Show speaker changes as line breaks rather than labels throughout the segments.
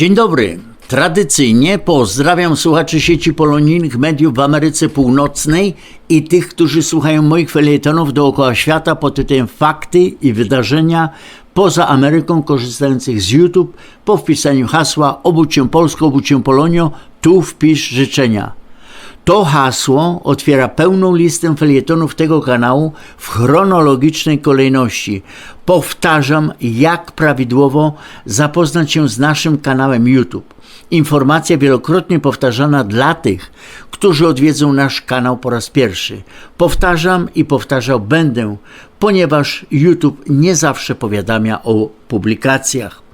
Dzień dobry. Tradycyjnie pozdrawiam słuchaczy sieci polonijnych mediów w Ameryce Północnej i tych, którzy słuchają moich felietonów dookoła świata pod tytułem Fakty i wydarzenia poza Ameryką korzystających z YouTube po wpisaniu hasła obudź się Polsko, obudź się Polonio, tu wpisz życzenia. To hasło otwiera pełną listę felietonów tego kanału w chronologicznej kolejności. Powtarzam, jak prawidłowo zapoznać się z naszym kanałem YouTube. Informacja wielokrotnie powtarzana dla tych, którzy odwiedzą nasz kanał po raz pierwszy. Powtarzam i powtarzał będę, ponieważ YouTube nie zawsze powiadamia o publikacjach.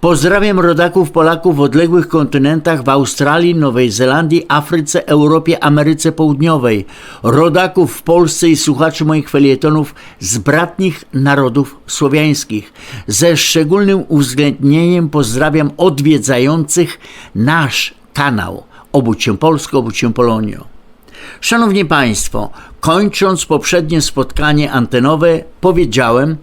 Pozdrawiam rodaków Polaków w odległych kontynentach w Australii, Nowej Zelandii, Afryce, Europie, Ameryce Południowej, rodaków w Polsce i słuchaczy moich felietonów z bratnich narodów słowiańskich. Ze szczególnym uwzględnieniem pozdrawiam odwiedzających nasz kanał. Obudź się Polsko, obudź się Polonio. Szanowni Państwo, kończąc poprzednie spotkanie antenowe, powiedziałem,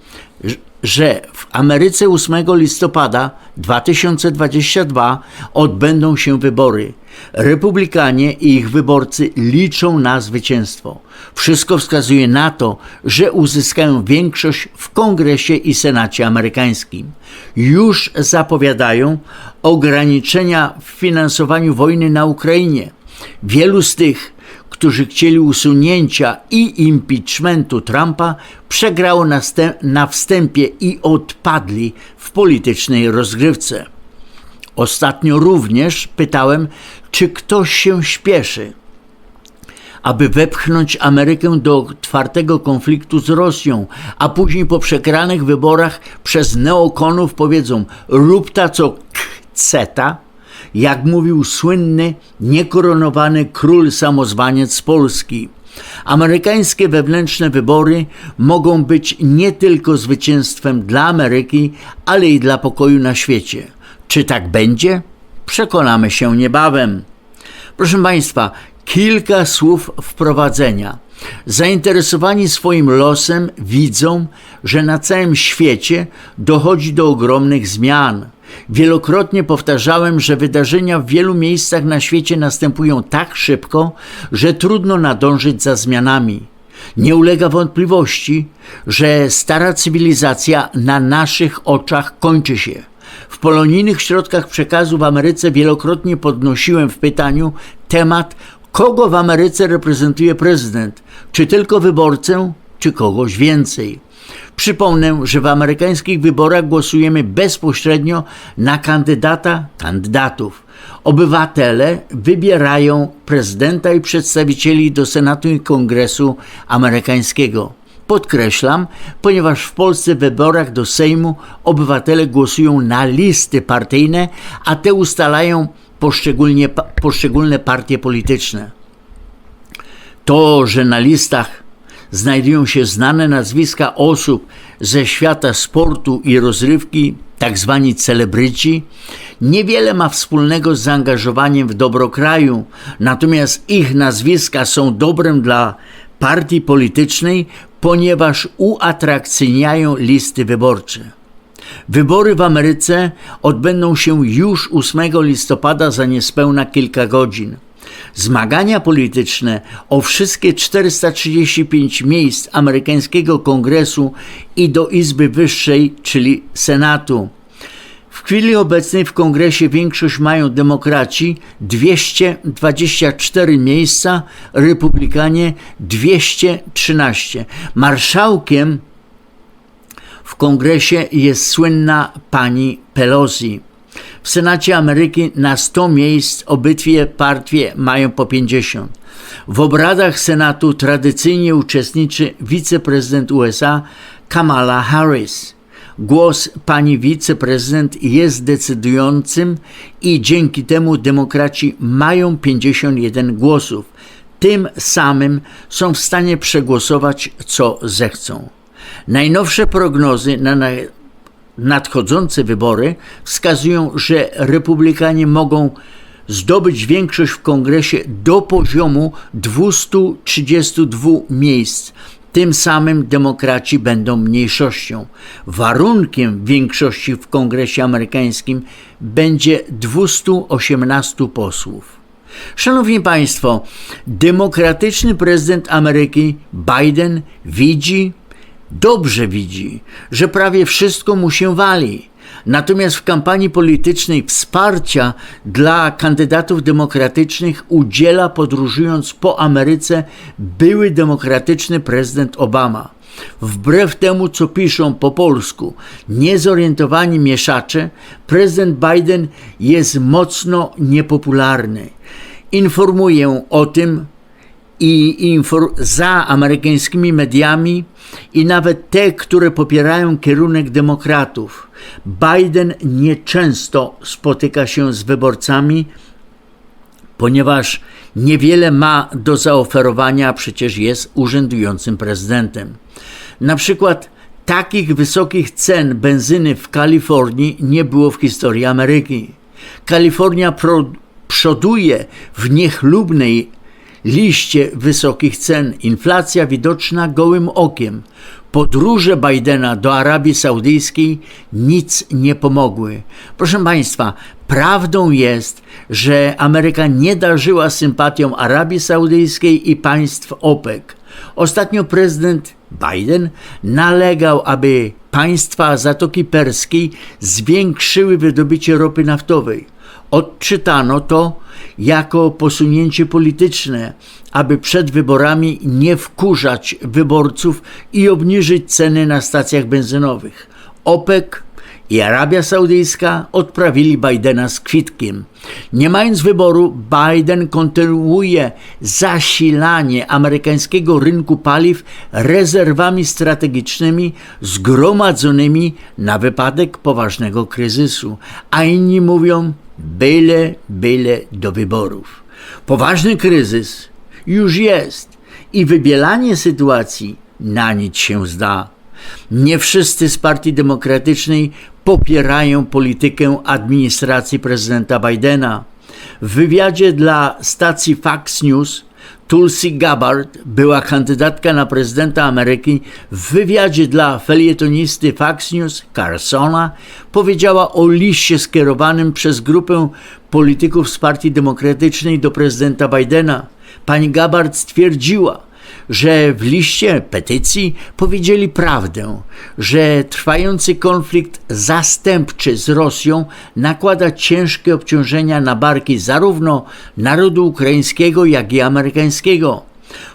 że w Ameryce 8 listopada 2022 odbędą się wybory. Republikanie i ich wyborcy liczą na zwycięstwo. Wszystko wskazuje na to, że uzyskają większość w Kongresie i Senacie amerykańskim. Już zapowiadają ograniczenia w finansowaniu wojny na Ukrainie. Wielu z tych, którzy chcieli usunięcia i impeachmentu Trumpa, przegrało na, wstępie i odpadli w politycznej rozgrywce. Ostatnio również pytałem, czy ktoś się śpieszy, aby wepchnąć Amerykę do otwartego konfliktu z Rosją, a później po przegranych wyborach przez neokonów powiedzą: rób ta co chce ta jak mówił słynny, niekoronowany król samozwaniec Polski. Amerykańskie wewnętrzne wybory mogą być nie tylko zwycięstwem dla Ameryki, ale i dla pokoju na świecie. Czy tak będzie? Przekonamy się niebawem. Proszę Państwa, kilka słów wprowadzenia. Zainteresowani swoim losem widzą, że na całym świecie dochodzi do ogromnych zmian. Wielokrotnie powtarzałem, że wydarzenia w wielu miejscach na świecie następują tak szybko, że trudno nadążyć za zmianami. Nie ulega wątpliwości, że stara cywilizacja na naszych oczach kończy się. W polonijnych środkach przekazu w Ameryce wielokrotnie podnosiłem w pytaniu temat, kogo w Ameryce reprezentuje prezydent, czy tylko wyborcę, czy kogoś więcej. Przypomnę, że w amerykańskich wyborach głosujemy bezpośrednio na kandydata, kandydatów. Obywatele wybierają prezydenta i przedstawicieli do Senatu i Kongresu amerykańskiego. Podkreślam, ponieważ w Polsce w wyborach do Sejmu obywatele głosują na listy partyjne, a te ustalają poszczególne partie polityczne. To, że na listach znajdują się znane nazwiska osób ze świata sportu i rozrywki, tak zwani celebryci, niewiele ma wspólnego z zaangażowaniem w dobro kraju, natomiast ich nazwiska są dobrem dla partii politycznej, ponieważ uatrakcyjniają listy wyborcze. Wybory w Ameryce odbędą się już 8 listopada za niespełna kilka godzin. Zmagania polityczne o wszystkie 435 miejsc amerykańskiego kongresu i do Izby Wyższej, czyli Senatu. W chwili obecnej w kongresie większość mają demokraci 224 miejsca, republikanie 213. Marszałkiem w kongresie jest słynna pani Pelosi. W Senacie Ameryki na 100 miejsc obydwie partie mają po 50. W obradach Senatu tradycyjnie uczestniczy wiceprezydent USA Kamala Harris. Głos pani wiceprezydent jest decydującym i dzięki temu demokraci mają 51 głosów. Tym samym są w stanie przegłosować co zechcą. Najnowsze prognozy na nadchodzące wybory wskazują, że republikanie mogą zdobyć większość w kongresie do poziomu 232 miejsc. Tym samym demokraci będą mniejszością. Warunkiem większości w kongresie amerykańskim będzie 218 posłów. Szanowni Państwo, demokratyczny prezydent Ameryki Biden widzi, dobrze widzi, że prawie wszystko mu się wali. Natomiast w kampanii politycznej wsparcia dla kandydatów demokratycznych udziela podróżując po Ameryce były demokratyczny prezydent Obama. Wbrew temu, co piszą po polsku niezorientowani mieszacze, prezydent Biden jest mocno niepopularny. Informuję o tym i za amerykańskimi mediami i nawet te, które popierają kierunek demokratów. Biden nieczęsto spotyka się z wyborcami, ponieważ niewiele ma do zaoferowania, a przecież jest urzędującym prezydentem. Na przykład takich wysokich cen benzyny w Kalifornii nie było w historii Ameryki. Kalifornia przoduje w niechlubnej liście wysokich cen, inflacja widoczna gołym okiem. Podróże Bidena do Arabii Saudyjskiej nic nie pomogły. Proszę Państwa, prawdą jest, że Ameryka nie darzyła sympatią Arabii Saudyjskiej i państw OPEC. Ostatnio prezydent Biden nalegał, aby państwa Zatoki Perskiej zwiększyły wydobycie ropy naftowej. Odczytano to jako posunięcie polityczne, aby przed wyborami nie wkurzać wyborców i obniżyć ceny na stacjach benzynowych. OPEC i Arabia Saudyjska odprawili Bidena z kwitkiem. Nie mając wyboru, Biden kontynuuje zasilanie amerykańskiego rynku paliw rezerwami strategicznymi zgromadzonymi na wypadek poważnego kryzysu, a inni mówią, byle, byle do wyborów. Poważny kryzys już jest i wybielanie sytuacji na nic się zda. Nie wszyscy z Partii Demokratycznej popierają politykę administracji prezydenta Bidena. W wywiadzie dla stacji Fox News Tulsi Gabbard była kandydatka na prezydenta Ameryki, w wywiadzie dla felietonisty Fox News Carsona powiedziała o liście skierowanym przez grupę polityków z Partii Demokratycznej do prezydenta Bidena. Pani Gabbard stwierdziła, że w liście petycji powiedzieli prawdę, że trwający konflikt zastępczy z Rosją nakłada ciężkie obciążenia na barki zarówno narodu ukraińskiego, jak i amerykańskiego.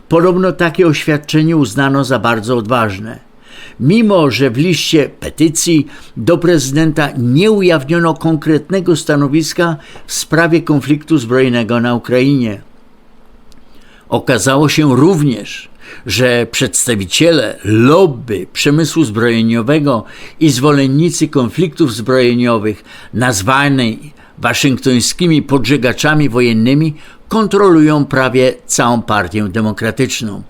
Podobno takie oświadczenie uznano za bardzo odważne. Mimo, że w liście petycji do prezydenta nie ujawniono konkretnego stanowiska w sprawie konfliktu zbrojnego na Ukrainie. Okazało się również, że przedstawiciele lobby przemysłu zbrojeniowego i zwolennicy konfliktów zbrojeniowych, nazwani waszyngtońskimi podżegaczami wojennymi, kontrolują prawie całą partię demokratyczną.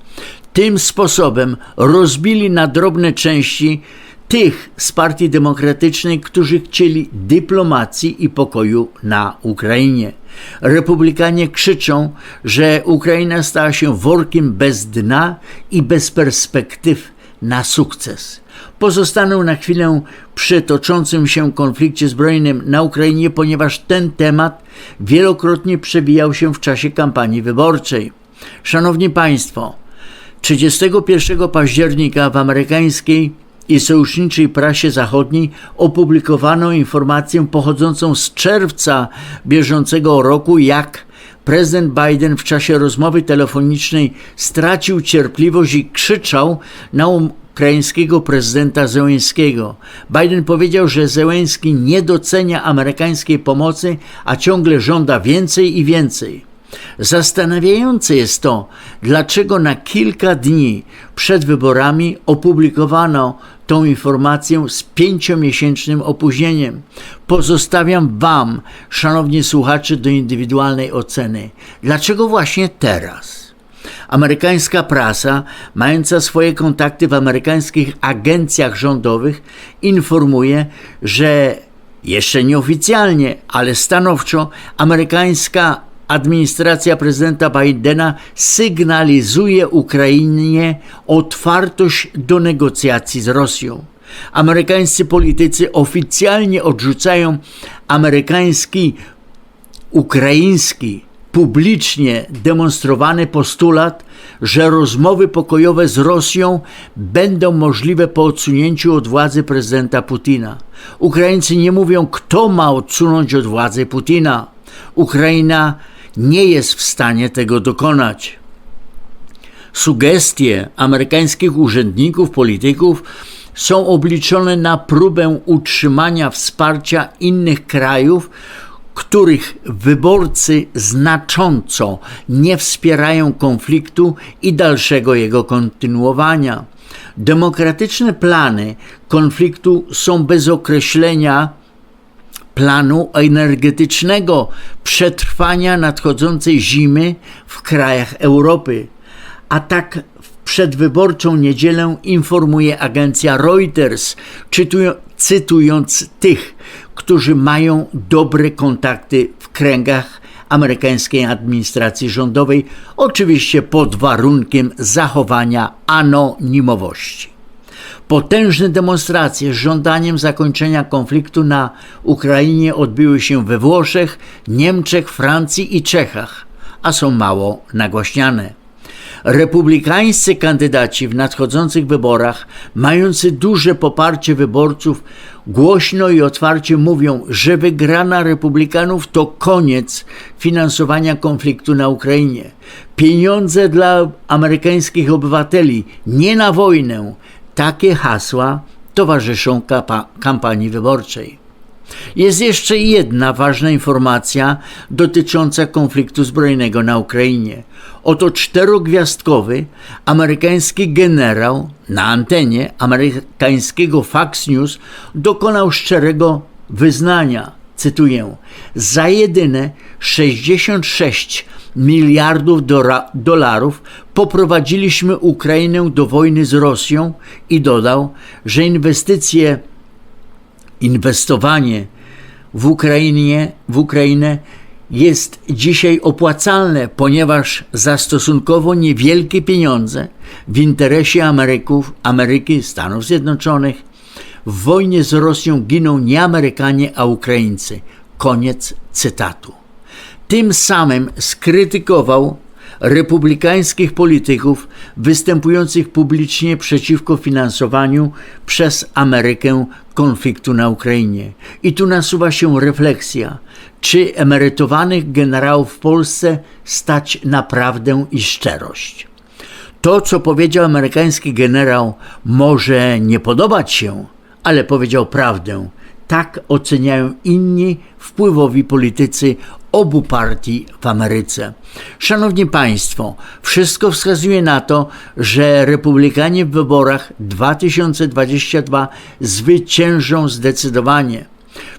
Tym sposobem rozbili na drobne części tych z Partii Demokratycznej, którzy chcieli dyplomacji i pokoju na Ukrainie. Republikanie krzyczą, że Ukraina stała się workiem bez dna i bez perspektyw na sukces. Pozostanę na chwilę przy toczącym się konflikcie zbrojnym na Ukrainie, ponieważ ten temat wielokrotnie przebijał się w czasie kampanii wyborczej. Szanowni Państwo, 31 października w amerykańskiej i sojuszniczej prasie zachodniej opublikowano informację pochodzącą z czerwca bieżącego roku, jak prezydent Biden w czasie rozmowy telefonicznej stracił cierpliwość i krzyczał na ukraińskiego prezydenta Zełenskiego. Biden powiedział, że Zełenski nie docenia amerykańskiej pomocy, a ciągle żąda więcej i więcej. Zastanawiające jest to, dlaczego na kilka dni przed wyborami opublikowano tą informację z pięciomiesięcznym opóźnieniem. Pozostawiam Wam, szanowni słuchacze, do indywidualnej oceny. Dlaczego właśnie teraz? Amerykańska prasa, mająca swoje kontakty w amerykańskich agencjach rządowych, informuje, że jeszcze nieoficjalnie, ale stanowczo amerykańska administracja prezydenta Bidena sygnalizuje Ukrainie otwartość do negocjacji z Rosją. Amerykańscy politycy oficjalnie odrzucają amerykański, ukraiński, publicznie demonstrowany postulat, że rozmowy pokojowe z Rosją będą możliwe po odsunięciu od władzy prezydenta Putina. Ukraińcy nie mówią, kto ma odsunąć od władzy Putina. Ukraina nie jest w stanie tego dokonać. Sugestie amerykańskich urzędników, polityków są obliczone na próbę utrzymania wsparcia innych krajów, których wyborcy znacząco nie wspierają konfliktu i dalszego jego kontynuowania. Demokratyczne plany konfliktu są bez określenia planu energetycznego przetrwania nadchodzącej zimy w krajach Europy. A tak w przedwyborczą niedzielę informuje agencja Reuters, cytując tych, którzy mają dobre kontakty w kręgach amerykańskiej administracji rządowej, oczywiście pod warunkiem zachowania anonimowości. Potężne demonstracje z żądaniem zakończenia konfliktu na Ukrainie odbyły się we Włoszech, Niemczech, Francji i Czechach, a są mało nagłaśniane. Republikańscy kandydaci w nadchodzących wyborach, mający duże poparcie wyborców, głośno i otwarcie mówią, że wygrana Republikanów to koniec finansowania konfliktu na Ukrainie. Pieniądze dla amerykańskich obywateli, nie na wojnę, takie hasła towarzyszą kampanii wyborczej. Jest jeszcze jedna ważna informacja dotycząca konfliktu zbrojnego na Ukrainie. Oto czterogwiazdkowy amerykański generał na antenie amerykańskiego Fox News dokonał szczerego wyznania. Cytuję: Za jedyne 66 miliardów dolarów poprowadziliśmy Ukrainę do wojny z Rosją i dodał, że inwestycje, inwestowanie w Ukrainie, w Ukrainę jest dzisiaj opłacalne, ponieważ za stosunkowo niewielkie pieniądze w interesie Ameryków, Ameryki, Stanów Zjednoczonych w wojnie z Rosją giną nie Amerykanie, a Ukraińcy. Koniec cytatu. Tym samym skrytykował republikańskich polityków występujących publicznie przeciwko finansowaniu przez Amerykę konfliktu na Ukrainie. I tu nasuwa się refleksja, czy emerytowanych generałów w Polsce stać naprawdę i szczerość. To, co powiedział amerykański generał, może nie podobać się, ale powiedział prawdę. Tak oceniają inni wpływowi politycy obu partii w Ameryce. Szanowni Państwo, wszystko wskazuje na to, że republikanie w wyborach 2022 zwyciężą zdecydowanie.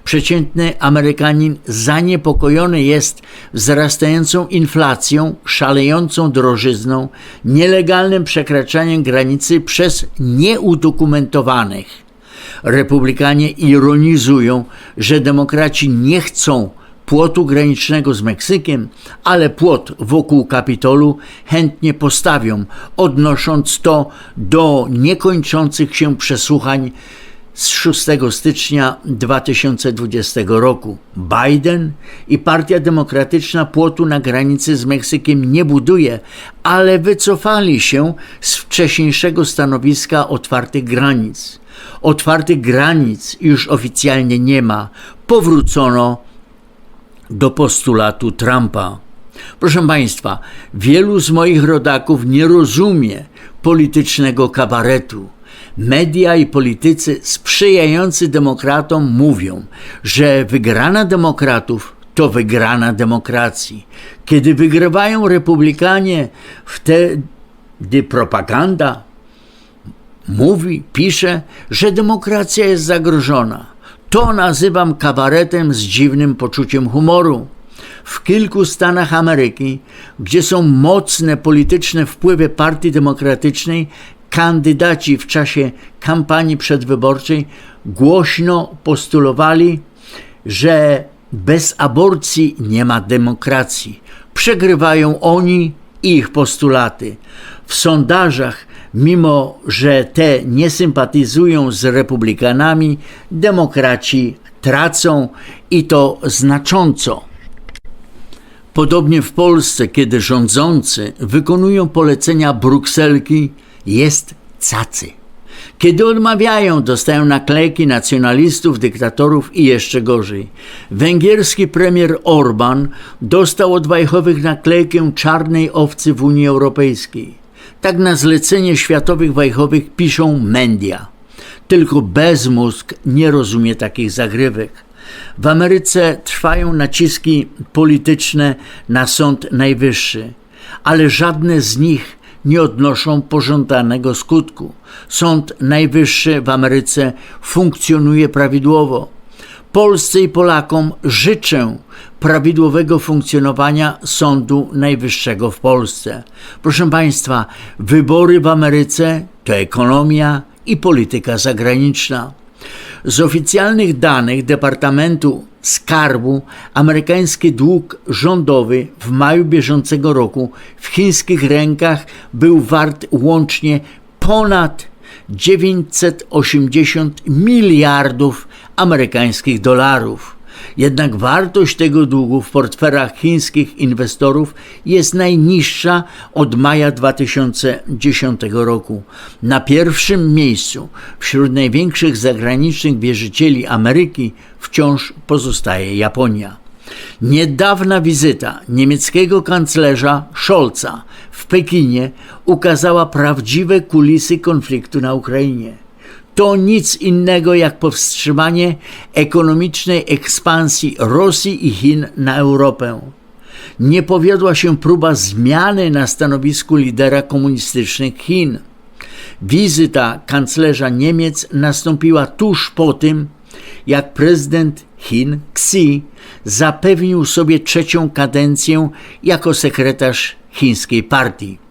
Przeciętny Amerykanin zaniepokojony jest wzrastającą inflacją, szalejącą drożyzną, nielegalnym przekraczaniem granicy przez nieudokumentowanych Republikanie ironizują, że demokraci nie chcą płotu granicznego z Meksykiem, ale płot wokół Kapitolu chętnie postawią, odnosząc to do niekończących się przesłuchań z 6 stycznia 2020 roku. Biden i Partia Demokratyczna płotu na granicy z Meksykiem nie buduje, ale wycofali się z wcześniejszego stanowiska otwartych granic. Otwartych granic już oficjalnie nie ma. Powrócono do postulatu Trumpa. Proszę Państwa, wielu z moich rodaków nie rozumie politycznego kabaretu. Media i politycy sprzyjający demokratom mówią, że wygrana demokratów to wygrana demokracji. Kiedy wygrywają republikanie, wtedy propaganda mówi, pisze, że demokracja jest zagrożona. To nazywam kabaretem z dziwnym poczuciem humoru. W kilku stanach Ameryki, gdzie są mocne polityczne wpływy Partii Demokratycznej, kandydaci w czasie kampanii przedwyborczej głośno postulowali, że bez aborcji nie ma demokracji. Przegrywają oni i ich postulaty. W sondażach, mimo że te nie sympatyzują z republikanami, demokraci tracą i to znacząco. Podobnie w Polsce, kiedy rządzący wykonują polecenia Brukselki, jest cacy. Kiedy odmawiają, dostają naklejki nacjonalistów, dyktatorów i jeszcze gorzej. Węgierski premier Orban dostał od Wajchowych naklejkę czarnej owcy w Unii Europejskiej. Tak na zlecenie światowych Wajchowych piszą media. Tylko bezmózg nie rozumie takich zagrywek. W Ameryce trwają naciski polityczne na Sąd Najwyższy, ale żadne z nich nie odnoszą pożądanego skutku. Sąd Najwyższy w Ameryce funkcjonuje prawidłowo. Polsce i Polakom życzę prawidłowego funkcjonowania Sądu Najwyższego w Polsce. Proszę Państwa, wybory w Ameryce to ekonomia i polityka zagraniczna. Z oficjalnych danych Departamentu Skarbu amerykański dług rządowy w maju bieżącego roku w chińskich rękach był wart łącznie ponad 980 miliardów amerykańskich dolarów. Jednak wartość tego długu w portfelach chińskich inwestorów jest najniższa od maja 2010 roku. Na pierwszym miejscu wśród największych zagranicznych wierzycieli Ameryki wciąż pozostaje Japonia. Niedawna wizyta niemieckiego kanclerza Scholza w Pekinie ukazała prawdziwe kulisy konfliktu na Ukrainie to nic innego jak powstrzymanie ekonomicznej ekspansji Rosji i Chin na Europę. Nie powiodła się próba zmiany na stanowisku lidera komunistycznych Chin. Wizyta kanclerza Niemiec nastąpiła tuż po tym, jak prezydent Chin Xi zapewnił sobie trzecią kadencję jako sekretarz chińskiej partii.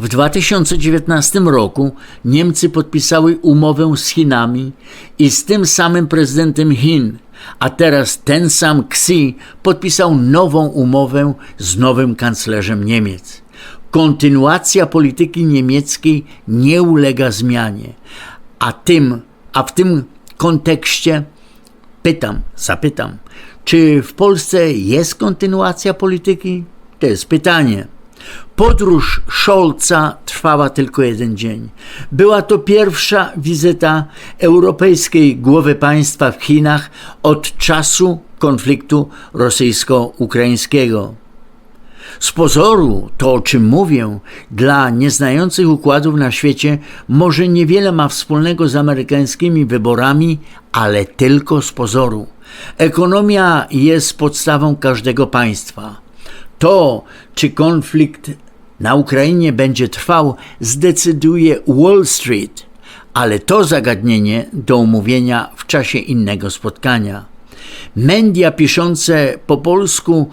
W 2019 roku Niemcy podpisały umowę z Chinami i z tym samym prezydentem Chin, a teraz ten sam Xi podpisał nową umowę z nowym kanclerzem Niemiec. Kontynuacja polityki niemieckiej nie ulega zmianie, a, tym, a w tym kontekście pytam, zapytam, czy w Polsce jest kontynuacja polityki? To jest pytanie. Podróż Scholza trwała tylko jeden dzień. Była to pierwsza wizyta europejskiej głowy państwa w Chinach od czasu konfliktu rosyjsko-ukraińskiego. Z pozoru to, o czym mówię, dla nieznających układów na świecie może niewiele ma wspólnego z amerykańskimi wyborami, ale tylko z pozoru. Ekonomia jest podstawą każdego państwa. To, czy konflikt na Ukrainie będzie trwał, zdecyduje Wall Street, ale to zagadnienie do omówienia w czasie innego spotkania. Media piszące po polsku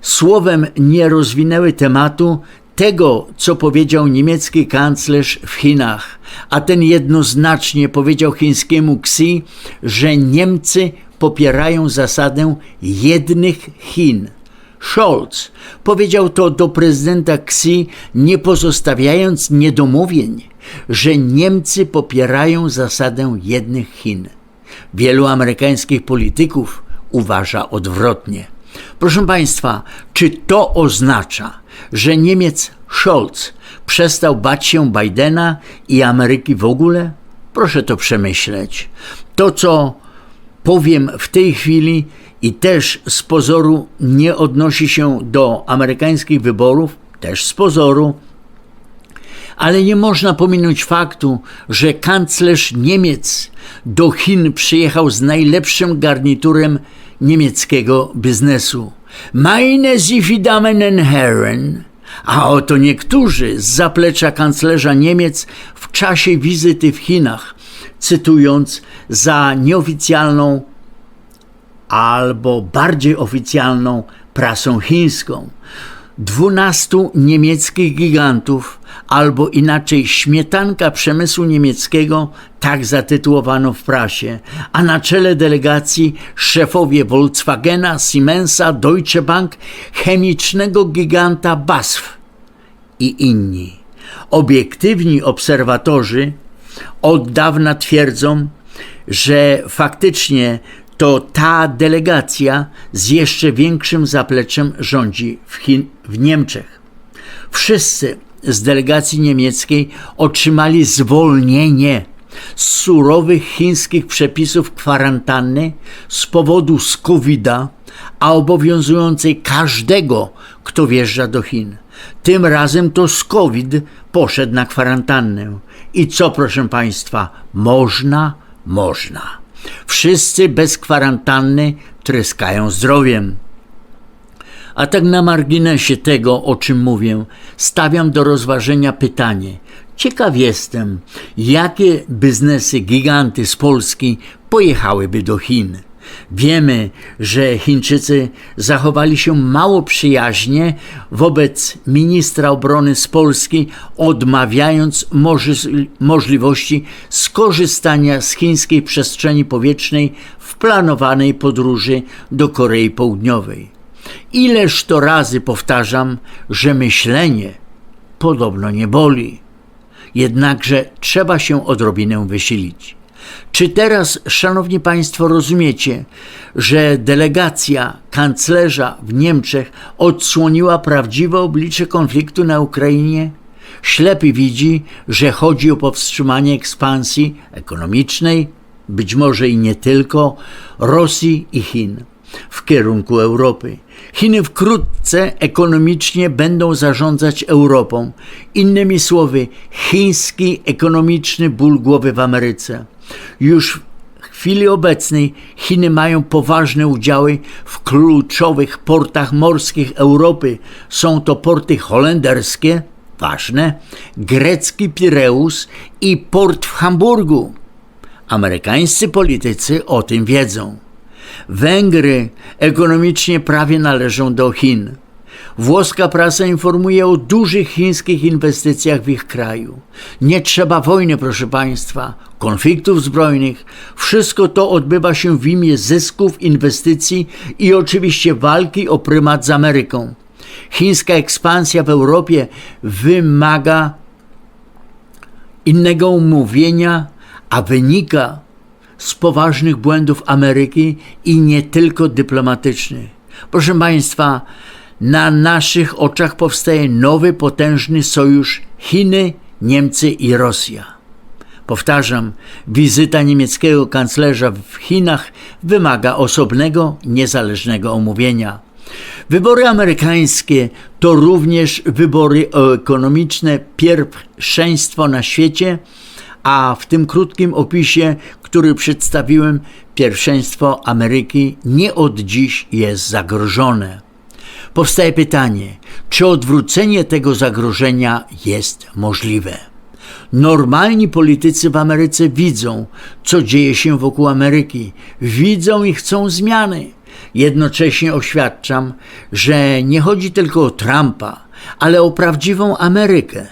słowem nie rozwinęły tematu, tego, co powiedział niemiecki kanclerz w Chinach, a ten jednoznacznie powiedział chińskiemu Xi, że Niemcy popierają zasadę jednych Chin. Scholz powiedział to do prezydenta Xi, nie pozostawiając niedomówień, że Niemcy popierają zasadę jednych Chin. Wielu amerykańskich polityków uważa odwrotnie. Proszę Państwa, czy to oznacza, że Niemiec Scholz przestał bać się Bidena i Ameryki w ogóle? Proszę to przemyśleć. To, co powiem w tej chwili i też z pozoru nie odnosi się do amerykańskich wyborów, też z pozoru, ale nie można pominąć faktu, że kanclerz Niemiec do Chin przyjechał z najlepszym garniturem niemieckiego biznesu. Meine Sie Damen Herren, a oto niektórzy z zaplecza kanclerza Niemiec w czasie wizyty w Chinach, cytując za nieoficjalną albo bardziej oficjalną prasą chińską. Dwunastu niemieckich gigantów, albo inaczej śmietanka przemysłu niemieckiego, tak zatytułowano w prasie, a na czele delegacji szefowie Volkswagena, Siemensa, Deutsche Bank, chemicznego giganta BASF i inni. Obiektywni obserwatorzy od dawna twierdzą, że faktycznie to ta delegacja z jeszcze większym zapleczem rządzi w, Chin, w Niemczech. Wszyscy z delegacji niemieckiej otrzymali zwolnienie z surowych chińskich przepisów kwarantanny z powodu z covid a obowiązującej każdego, kto wjeżdża do Chin. Tym razem to z COVID poszedł na kwarantannę. I co, proszę Państwa, można, można. Wszyscy bez kwarantanny tryskają zdrowiem. A tak na marginesie tego, o czym mówię, stawiam do rozważenia pytanie. Ciekaw jestem, jakie biznesy giganty z Polski pojechałyby do Chin. Wiemy, że Chińczycy zachowali się mało przyjaźnie wobec ministra obrony z Polski, odmawiając możliwości skorzystania z chińskiej przestrzeni powietrznej w planowanej podróży do Korei Południowej. Ileż to razy powtarzam, że myślenie podobno nie boli. Jednakże trzeba się odrobinę wysilić. Czy teraz, szanowni państwo, rozumiecie, że delegacja kanclerza w Niemczech odsłoniła prawdziwe oblicze konfliktu na Ukrainie? Ślepy widzi, że chodzi o powstrzymanie ekspansji ekonomicznej, być może i nie tylko, Rosji i Chin w kierunku Europy. Chiny wkrótce ekonomicznie będą zarządzać Europą. Innymi słowy, chiński ekonomiczny ból głowy w Ameryce. Już w chwili obecnej Chiny mają poważne udziały w kluczowych portach morskich Europy. Są to porty holenderskie, ważne, grecki Pireus i port w Hamburgu. Amerykańscy politycy o tym wiedzą. Węgry ekonomicznie prawie należą do Chin. Włoska prasa informuje o dużych chińskich inwestycjach w ich kraju. Nie trzeba wojny, proszę Państwa, konfliktów zbrojnych. Wszystko to odbywa się w imię zysków, inwestycji i oczywiście walki o prymat z Ameryką. Chińska ekspansja w Europie wymaga innego umówienia, a wynika z poważnych błędów Ameryki i nie tylko dyplomatycznych. Proszę Państwa, na naszych oczach powstaje nowy potężny sojusz Chiny, Niemcy i Rosja. Powtarzam, wizyta niemieckiego kanclerza w Chinach wymaga osobnego, niezależnego omówienia. Wybory amerykańskie to również wybory ekonomiczne, pierwszeństwo na świecie, a w tym krótkim opisie, który przedstawiłem, pierwszeństwo Ameryki nie od dziś jest zagrożone. Powstaje pytanie, czy odwrócenie tego zagrożenia jest możliwe? Normalni politycy w Ameryce widzą, co dzieje się wokół Ameryki, widzą i chcą zmiany. Jednocześnie oświadczam, że nie chodzi tylko o Trumpa, ale o prawdziwą Amerykę.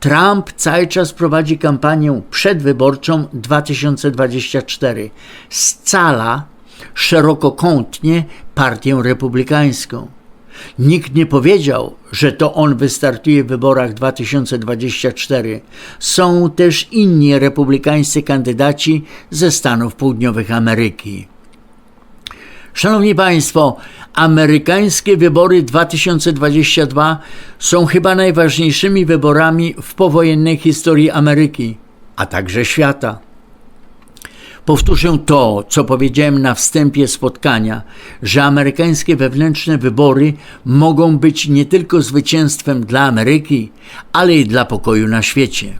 Trump cały czas prowadzi kampanię przedwyborczą 2024. Scala szerokokątnie partię republikańską. Nikt nie powiedział, że to on wystartuje w wyborach 2024. Są też inni republikańscy kandydaci ze Stanów Południowych Ameryki. Szanowni Państwo, amerykańskie wybory 2022 są chyba najważniejszymi wyborami w powojennej historii Ameryki, a także świata. Powtórzę to, co powiedziałem na wstępie spotkania, że amerykańskie wewnętrzne wybory mogą być nie tylko zwycięstwem dla Ameryki, ale i dla pokoju na świecie.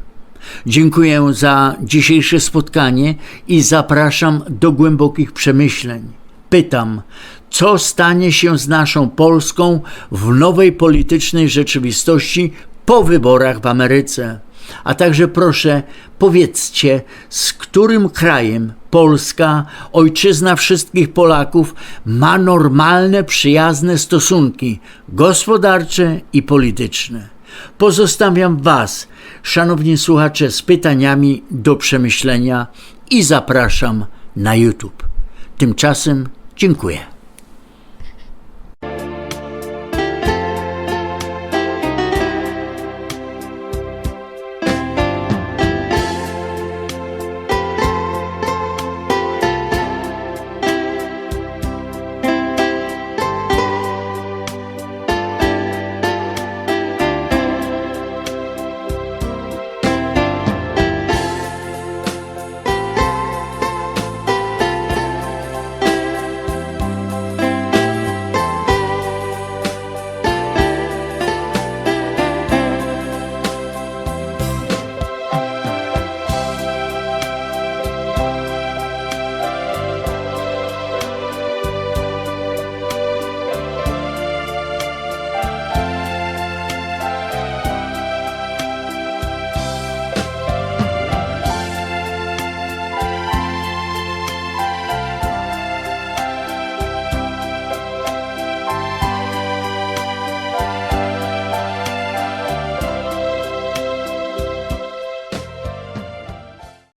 Dziękuję za dzisiejsze spotkanie i zapraszam do głębokich przemyśleń. Pytam, co stanie się z naszą Polską w nowej politycznej rzeczywistości po wyborach w Ameryce? A także proszę, powiedzcie, z którym krajem Polska, ojczyzna wszystkich Polaków, ma normalne, przyjazne stosunki gospodarcze i polityczne. Pozostawiam Was, szanowni słuchacze, z pytaniami do przemyślenia i zapraszam na YouTube. Tymczasem dziękuję.